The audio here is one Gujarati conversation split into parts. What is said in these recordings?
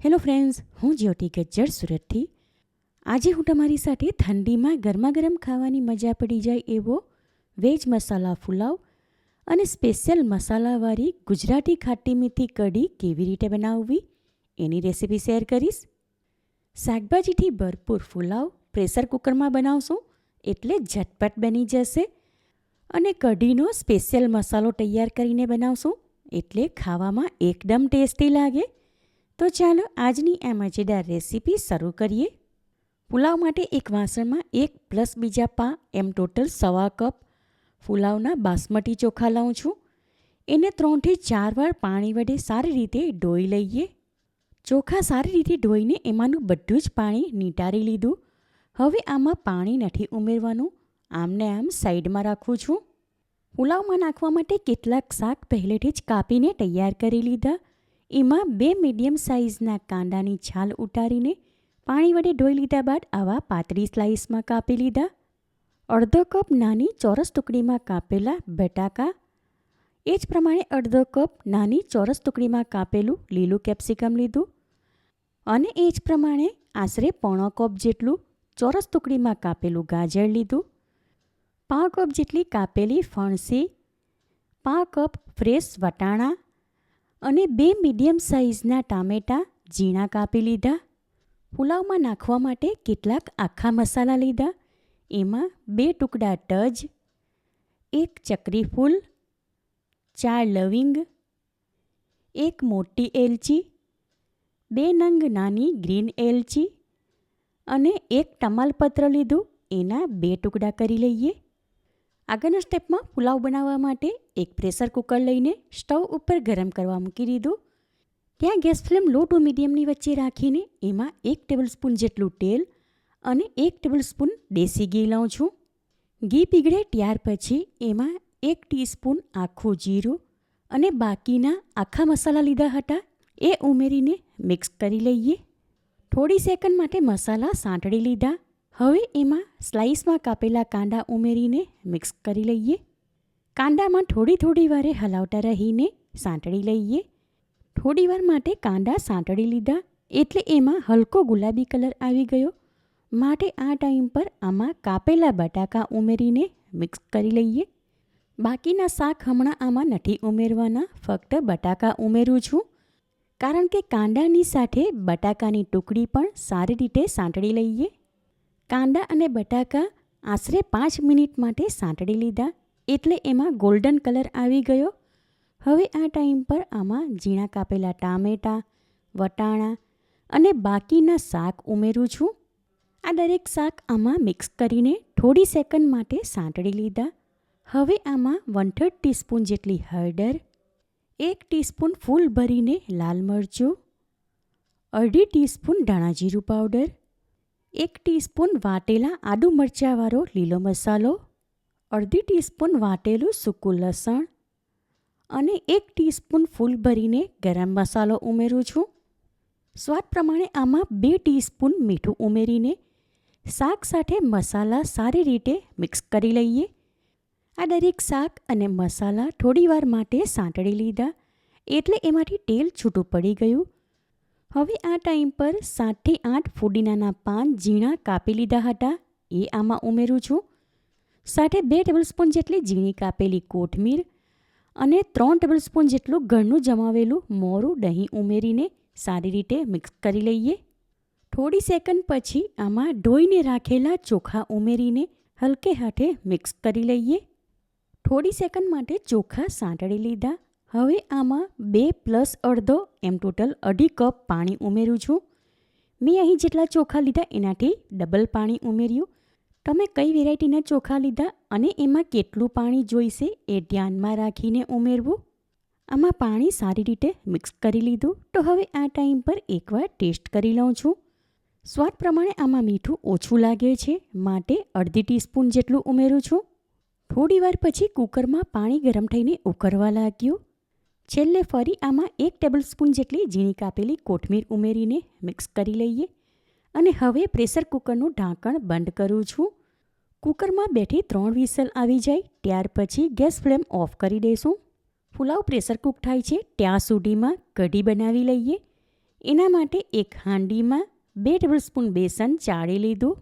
હેલો ફ્રેન્ડ્સ, હું જ્યોતિ ગજ્જર સુરતથી. આજે હું તમારી સાથે ઠંડીમાં ગરમા ગરમ ખાવાની મજા પડી જાય એવો વેજ મસાલા પુલાવ અને સ્પેશિયલ મસાલાવાળી ગુજરાતી ખાટી મીઠી કઢી કેવી રીતે બનાવવી એની રેસીપી શેર કરીશ. શાકભાજીથી ભરપૂર પુલાવ પ્રેશર કુકરમાં બનાવશું એટલે ઝટપટ બની જશે અને કઢીનો સ્પેશિયલ મસાલો તૈયાર કરીને બનાવશું એટલે ખાવામાં એકદમ ટેસ્ટી લાગે. તો ચાલો આજની આ મજેદાર રેસીપી શરૂ કરીએ. પુલાવ માટે એક વાસણમાં એક પ્લસ બીજા પા એમ ટોટલ સવા કપ પુલાવના બાસમતી ચોખા લઉં છું. એને ત્રણથી ચાર વાર પાણી વડે સારી રીતે ધોઈ લઈએ. ચોખા સારી રીતે ધોઈને એમાંનું બધું જ પાણી નીટારી લીધું. હવે આમાં પાણી નથી ઉમેરવાનું. આમને આમ સાઈડમાં રાખું છું. પુલાવમાં નાખવા માટે કેટલાક શાક પહેલેથી જ કાપીને તૈયાર કરી લીધા. એમાં બે મીડિયમ સાઇઝના કાંદાની છાલ ઉતારીને પાણી વડે ધોઈ લીધા બાદ આવા પાતળી સ્લાઇસમાં કાપી લીધા. અડધો કપ નાની ચોરસ ટુકડીમાં કાપેલા બટાકા. એ જ પ્રમાણે અડધો કપ નાની ચોરસ ટુકડીમાં કાપેલું લીલું કેપ્સિકમ લીધું. અને એ જ પ્રમાણે આશરે પોણો કપ જેટલું ચોરસ ટુકડીમાં કાપેલું ગાજર લીધું. પાંચ કપ જેટલી કાપેલી ફણસી. પાંચ કપ ફ્રેશ વટાણા. અને બે મીડિયમ સાઇઝના ટામેટાં ઝીણા કાપી લીધા. પુલાવમાં નાખવા માટે કેટલાક આખા મસાલા લીધા. એમાં બે ટુકડા તજ એક ચકરી ફૂલ, ચાર લવિંગ, એક મોટી એલચી, બે નંગ નાની ગ્રીન એલચી અને એક ટમાલપત્ર લીધું. એના બે ટુકડા કરી લઈએ. આગળના સ્ટેપમાં પુલાવ બનાવવા માટે એક પ્રેશર કુકર લઈને સ્ટવ ઉપર ગરમ કરવા મૂકી દીધું. ત્યાં ગેસ ફ્લેમ લો ટુ મીડિયમની વચ્ચે રાખીને એમાં એક ટેબલ સ્પૂન જેટલું તેલ અને એક ટેબલ સ્પૂન દેશી ઘી લઉં છું. ઘી પીગળે ત્યાર પછી એમાં એક ટીસ્પૂન આખું જીરું અને બાકીના આખા મસાલા લીધા હતા. એ ઉમેરીને મિક્સ કરી લઈએ. થોડી સેકન્ડ માટે મસાલા સાંતળી લીધા. હવે એમાં સ્લાઇસમાં કાપેલા કાંદા ઉમેરીને મિક્સ કરી લઈએ. કાંદામાં થોડી થોડી વારે હલાવતા રહીને સાંતળી લઈએ. થોડી વાર માટે કાંદા સાંતળી લીધા, એટલે એમાં હલકો ગુલાબી કલર આવી ગયો. માટે આ ટાઈમ પર આમાં કાપેલા બટાકા ઉમેરીને મિક્સ કરી લઈએ. બાકીના શાક હમણાં આમાં નથી ઉમેરવાના, ફક્ત બટાકા ઉમેરું છું. કારણ કે કાંદાની સાથે બટાકાની ટુકડી પણ સારી રીતે સાંતળી લઈએ. કાંદા અને બટાકા આશરે પાંચ મિનિટ માટે સાંતળી લીધા. એટલે એમાં ગોલ્ડન કલર આવી ગયો. હવે આ ટાઈમ પર આમાં ઝીણા કાપેલા ટામેટાં, વટાણા અને બાકીના શાક ઉમેરું છું. આ દરેક શાક આમાં મિક્સ કરીને થોડી સેકન્ડ માટે સાંતળી લીધા. હવે આમાં વન થર્ડ ટીસ્પૂન જેટલી હળદર, એક ટીસ્પૂન ફૂલ ભરીને લાલ મરચું, અડધી ટીસ્પૂન ધાણા જીરું પાવડર એક ટીસ્પૂન વાટેલા આદુ મરચાંવાળો લીલો મસાલો, અડધી ટીસ્પૂન વાટેલું સૂકું લસણ અને એક ટીસ્પૂન ફૂલ ભરીને ગરમ મસાલો ઉમેરું છું. સ્વાદ પ્રમાણે આમાં બે ટીસ્પૂન મીઠું ઉમેરીને શાક સાથે મસાલા સારી રીતે મિક્સ કરી લઈએ. આ દરેક શાક અને મસાલા થોડીવાર માટે સાંતળી લીધા એટલે એમાંથી તેલ છૂટું પડી ગયું. હવે આ ટાઈમ પર સાતથી આઠ ફુદીનાના પાન ઝીણા કાપી લીધા હતા. એ આમાં ઉમેરું છું. સાથે બે ટેબલસ્પૂન જેટલી ઝીણી કાપેલી કોથમીર અને ત્રણ ટેબલસ્પૂન જેટલું ઘરનું જમાવેલું મોરું દહીં ઉમેરીને સારી રીતે મિક્સ કરી લઈએ. થોડી સેકન્ડ પછી આમાં ધોઈને રાખેલા ચોખા ઉમેરીને હલકે હાથે મિક્સ કરી લઈએ. થોડી સેકન્ડ માટે ચોખા સાંતળી લીધા. હવે આમાં બે પ્લસ અડધો એમ ટોટલ અઢી કપ પાણી ઉમેરું છું. મેં અહીં જેટલા ચોખા લીધા એનાથી ડબલ પાણી ઉમેર્યું. તમે કઈ વેરાયટીના ચોખા લીધા અને એમાં કેટલું પાણી જોઈશે એ ધ્યાનમાં રાખીને ઉમેરવું. આમાં પાણી સારી રીતે મિક્સ કરી લીધું. તો હવે આ ટાઈમ પર એકવાર ટેસ્ટ કરી લઉં છું. સ્વાદ પ્રમાણે આમાં મીઠું ઓછું લાગે છે, માટે અડધી ટીસ્પૂન જેટલું ઉમેરું છું. થોડી વાર પછી કુકરમાં પાણી ગરમ થઈને ઉકળવા લાગ્યું. છેલ્લે ફરી આમાં એક ટેબલસ્પૂન જેટલી ઝીણી કાપેલી કોથમીર ઉમેરીને મિક્સ કરી લઈએ અને હવે પ્રેશર કુકરનું ઢાંકણ બંધ કરું છું. કુકરમાં બેઠી ત્રણ વિસલ આવી જાય ત્યાર પછી ગેસ ફ્લેમ ઓફ કરી દઈશું પુલાવ પ્રેશર કુક થાય છે ત્યાં સુધીમાં કઢી બનાવી લઈએ. એના માટે એક હાંડીમાં બે ટેબલસ્પૂન બેસન ચાળી લીધું.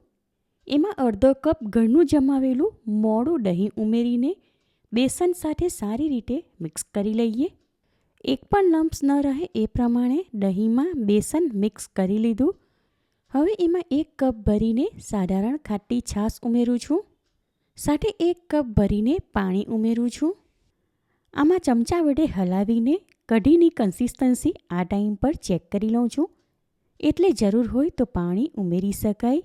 એમાં અડધો કપ ઘરનું જમાવેલું મોડું દહીં ઉમેરીને બેસન સાથે સારી રીતે મિક્સ કરી લઈએ. એક પણ લમ્પ્સ ન રહે એ પ્રમાણે દહીંમાં બેસન મિક્સ કરી લીધું. હવે એમાં એક કપ ભરીને સાધારણ ખાટી છાશ ઉમેરું છું. સાથે એક કપ ભરીને પાણી ઉમેરું છું. આમાં ચમચા વડે હલાવીને કઢીની કન્સિસ્ટન્સી આ ટાઈમ પર ચેક કરી લઉં છું. એટલે જરૂર હોય તો પાણી ઉમેરી શકાય.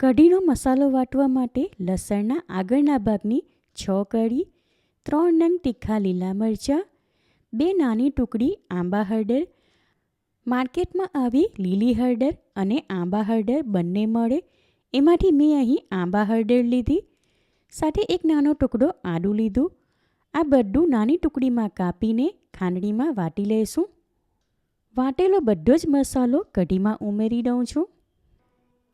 કઢીનો મસાલો વાટવા માટે લસણના આગળના ભાગની છ કળી, ત્રણ નંગ તીખા લીલા મરચાં બે નાની ટુકડી આંબા હળદર, માર્કેટમાં આવી લીલી હળદર અને આંબા હળદર બંને મળે. એમાંથી મેં અહીં આંબા હળદર લીધી, સાથે એક નાનો ટુકડો આદું લીધું. આ બધું નાની ટુકડીમાં કાપીને ખાંડણીમાં વાટી લઈશું. વાટેલો બધો જ મસાલો કઢીમાં ઉમેરી દઉં છું.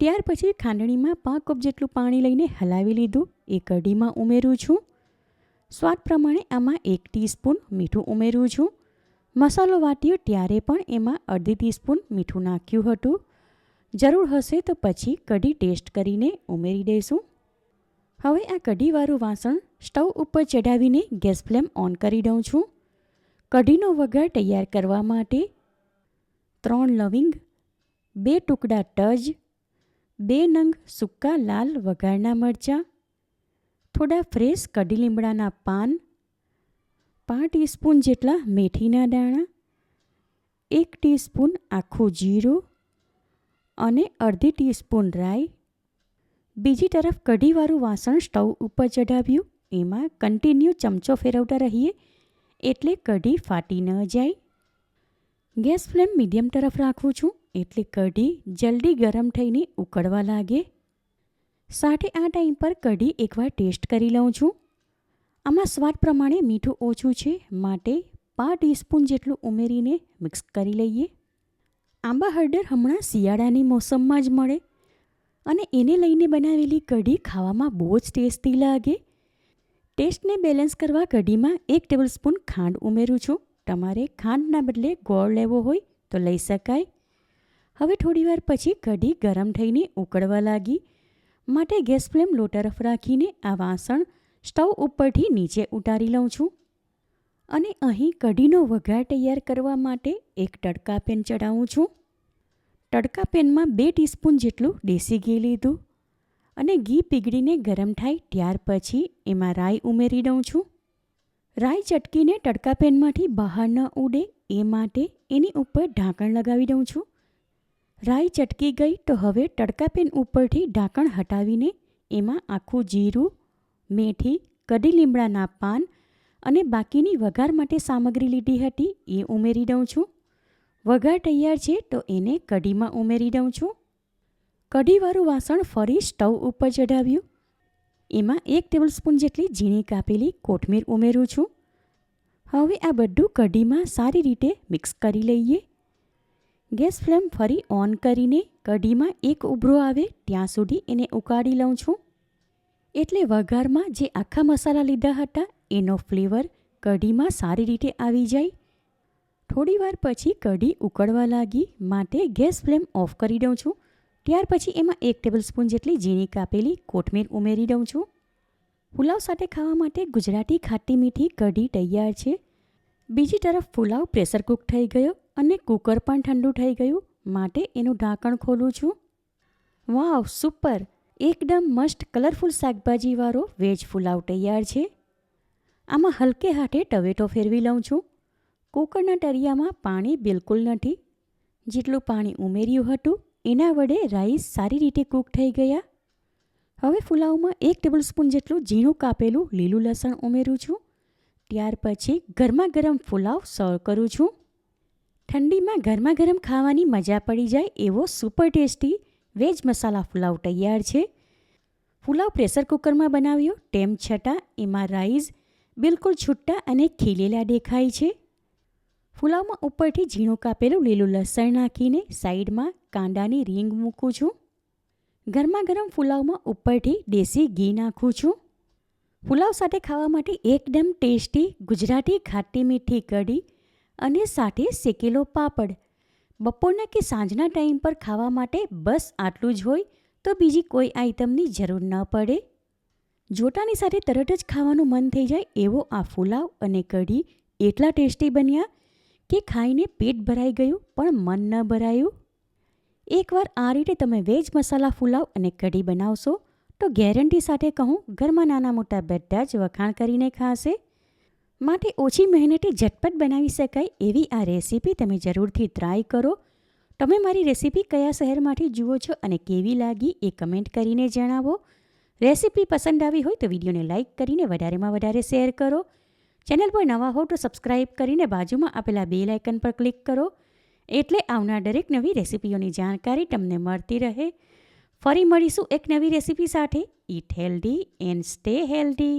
ત્યાર પછી ખાંડણીમાં પાંચ કપ જેટલું પાણી લઈને હલાવી લીધું. એ કઢીમાં ઉમેરું છું. સ્વાદ પ્રમાણે આમાં એક ટીસ્પૂન મીઠું ઉમેરું છું. મસાલો વાટ્યો ત્યારે પણ એમાં અડધી ટીસ્પૂન મીઠું નાખ્યું હતું. જરૂર હશે તો પછી કઢી ટેસ્ટ કરીને ઉમેરી દઈશું. હવે આ કઢીવાળું વાસણ સ્ટવ ઉપર ચઢાવીને ગેસ ફ્લેમ ઓન કરી દઉં છું. કઢીનો વઘાર તૈયાર કરવા માટે ત્રણ લવિંગ, બે ટુકડા ટજ, બે નંગ સૂકા લાલ વઘારના મરચાં થોડા ફ્રેશ કઢી લીમડાના પાન, પાંચ ટીસ્પૂન જેટલા મેથીના દાણા, એક ટીસ્પૂન આખું જીરું અને અડધી ટીસ્પૂન રાઈ. બીજી તરફ કઢીવાળું વાસણ સ્ટવ ઉપર ચઢાવ્યું. એમાં કન્ટિન્યુ ચમચો ફેરવતા રહીએ એટલે કઢી ફાટી ન જાય. ગેસ ફ્લેમ મીડિયમ તરફ રાખું છું એટલે કઢી જલ્દી ગરમ થઈને ઉકળવા લાગે. સાથે આ ટાઈમ પર કઢી એકવાર ટેસ્ટ કરી લઉં છું. આમાં સ્વાદ પ્રમાણે મીઠું ઓછું છે, માટે પા ટીસ્પૂન જેટલું ઉમેરીને મિક્સ કરી લઈએ. આંબા હળદર હમણાં શિયાળાની મોસમમાં જ મળે અને એને લઈને બનાવેલી કઢી ખાવામાં બહુ જ ટેસ્ટી લાગે. ટેસ્ટને બેલેન્સ કરવા કઢીમાં એક ટેબલસ્પૂન ખાંડ ઉમેરું છું. તમારે ખાંડના બદલે ગોળ લેવો હોય તો લઈ શકાય. હવે થોડીવાર પછી કઢી ગરમ થઈને ઉકળવા લાગી. માટે ગેસ ફ્લેમ લો તરફ રાખીને આ વાસણ સ્ટવ ઉપરથી નીચે ઉતારી લઉં છું. અને અહીં કઢીનો વઘાર તૈયાર કરવા માટે એક તડકા પેન ચડાવું છું. તડકા પેનમાં બે ટીસ્પૂન જેટલું દેશી ઘી લીધું અને ઘી પીગળીને ગરમ થાય ત્યાર પછી એમાં રાઈ ઉમેરી દઉં છું. રાઈ ચટકીને તડકા પેનમાંથી બહાર ન ઉડે એ માટે એની ઉપર ઢાંકણ લગાવી દઉં છું. રાઈ ચટકી ગઈ તો હવે તડકા પેન ઉપરથી ઢાંકણ હટાવીને એમાં આખું જીરું, મેથી, કઢી લીમડાના પાન અને બાકીની વઘાર માટે સામગ્રી લીધી હતી એ ઉમેરી દઉં છું. વઘાર તૈયાર છે તો એને કઢીમાં ઉમેરી દઉં છું. કઢીવાળું વાસણ ફરી સ્ટવ ઉપર ચઢાવ્યું. એમાં એક ટેબલસ્પૂન જેટલી ઝીણી કાપેલી કોથમીર ઉમેરું છું. હવે આ બધું કઢીમાં સારી રીતે મિક્સ કરી લઈએ. ગેસ ફ્લેમ ફરી ઓન કરીને કઢીમાં એક ઉભરો આવે ત્યાં સુધી એને ઉકાળી લઉં છું. એટલે વઘારમાં જે આખા મસાલા લીધા હતા, એનો ફ્લેવર કઢીમાં સારી રીતે આવી જાય. થોડીવાર પછી કઢી ઉકળવા લાગી માટે ગેસ ફ્લેમ ઓફ કરી દઉં છું. ત્યાર પછી એમાં એક ટેબલસ્પૂન જેટલી ઝીણી કાપેલી કોથમીર ઉમેરી દઉં છું. પુલાવ સાથે ખાવા માટે ગુજરાતી ખાટી મીઠી કઢી તૈયાર છે. બીજી તરફ પુલાવ પ્રેશર કૂક થઈ ગયો. અને કુકર પણ ઠંડુ થઈ ગયું. માટે એનું ઢાંકણ ખોલું છું. Wow, super! એકદમ મસ્ત, કલરફુલ શાકભાજીવાળો વેજ પુલાવ તૈયાર છે. આમાં હલકે હાથે ટવેટો ફેરવી લઉં છું. કુકરના તરિયામાં પાણી બિલકુલ નથી. જેટલું પાણી ઉમેર્યું હતું, એના વડે રાઈસ સારી રીતે કૂક થઈ ગયા. હવે ફુલાવમાં એક ટેબલસ્પૂન જેટલું ઝીણું કાપેલું લીલું લસણ ઉમેરું છું. ત્યાર પછી ગરમા ગરમ ફુલાવ સર્વ કરું છું. ઠંડીમાં ગરમા ગરમ ખાવાની મજા પડી જાય એવો super tasty veg masala pulao તૈયાર છે. પુલાવ પ્રેશર કુકરમાં બનાવ્યો તેમ છતાં એમાં રાઈસ બિલકુલ છૂટા અને ખીલેલા દેખાય છે. પુલાવમાં ઉપરથી ઝીણું કાપેલું લીલું લસણ નાખીને સાઈડમાં કાંદાની રીંગ મૂકું છું. ગરમા ગરમ પુલાવમાં ઉપરથી દેશી ઘી નાખું છું. પુલાવ સાથે ખાવા માટે એકદમ ટેસ્ટી ગુજરાતી ખાટી મીઠી કઢી અને સાથે શેકેલો પાપડ. બપોરના કે સાંજના ટાઈમ પર ખાવા માટે બસ આટલું જ હોય તો બીજી કોઈ આઈટમની જરૂર ન પડે. જોટાની સાથે તરત જ ખાવાનું મન થઈ જાય એવો આ ફુલાવ અને કઢી એટલા ટેસ્ટી બન્યા કે ખાઈને પેટ ભરાઈ ગયું પણ મન ન ભરાયું. એકવાર આ રીતે તમે વેજ મસાલા ફુલાવ અને કઢી બનાવશો તો ગેરંટી સાથે કહું ઘરમાં નાના મોટા બધા જ વખાણ કરીને ખાશે. માટે ઓછી મહેનતે ઝટપટ બનાવી શકાય એવી આ રેસીપી તમે જરૂરથી ટ્રાય કરો. તમે મારી રેસીપી કયા શહેરમાંથી જુઓ છો અને કેવી લાગી એ કમેન્ટ કરીને જણાવો. રેસીપી પસંદ આવી હોય તો વિડીયોને લાઇક કરીને વધારેમાં વધારે શેર કરો. ચેનલ પર નવા હો તો સબસ્ક્રાઇબ કરીને બાજુમાં આપેલા બે આઇકન પર ક્લિક કરો. એટલે આવનાર દરેક નવી રેસીપીઓની જાણકારી તમને મળતી રહે. ફરી મળીશું એક નવી રેસીપી સાથે. Eat healthy and stay healthy